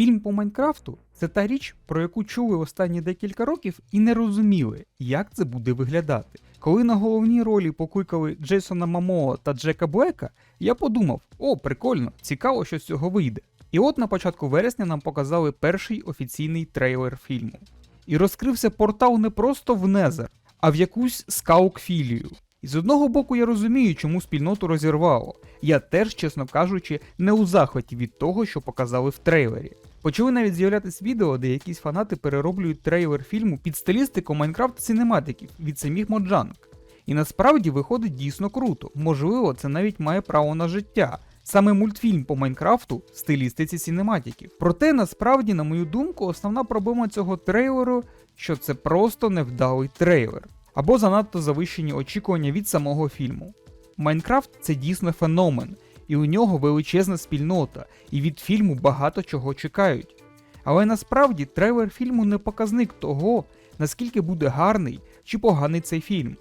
Фільм по Майнкрафту це та річ, про яку чули останні декілька років і не розуміли, як це буде виглядати. Коли на головній ролі покликали Джейсона Мамоо та Джека Блека, я подумав: о, прикольно, цікаво, що з цього вийде. І от на початку вересня нам показали перший офіційний трейлер фільму. І розкрився портал не просто в Незер, а в якусь скаукфілію. І з одного боку я розумію, чому спільноту розірвало. Я теж, чесно кажучи, не у захваті від того, що показали в трейлері. Почали навіть з'являтись відео, де якісь фанати перероблюють трейлер фільму під стилістику Майнкрафт синематиків від самих Моджанг. І насправді виходить дійсно круто. Можливо, це навіть має право на життя. Саме мультфільм по Майнкрафту в стилістиці синематиків. Проте, насправді, на мою думку, основна проблема цього трейлеру, що це просто невдалий трейлер, або занадто завищені очікування від самого фільму. Майнкрафт це дійсно феномен, і у нього величезна спільнота, і від фільму багато чого чекають. Але насправді трейлер фільму не показник того, наскільки буде гарний чи поганий цей фільм.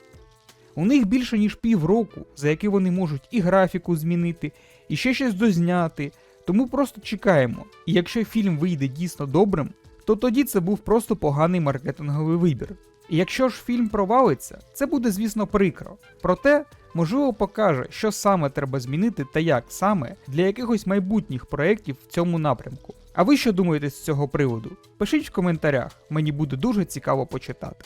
У них більше ніж півроку, за який вони можуть і графіку змінити, і ще щось дозняти, тому просто чекаємо. І якщо фільм вийде дійсно добрим, то тоді це був просто поганий маркетинговий вибір. І якщо ж фільм провалиться, це буде, звісно, прикро. Проте, можливо, покаже, що саме треба змінити та як саме для якихось майбутніх проєктів в цьому напрямку. А ви що думаєте з цього приводу? Пишіть в коментарях, мені буде дуже цікаво почитати.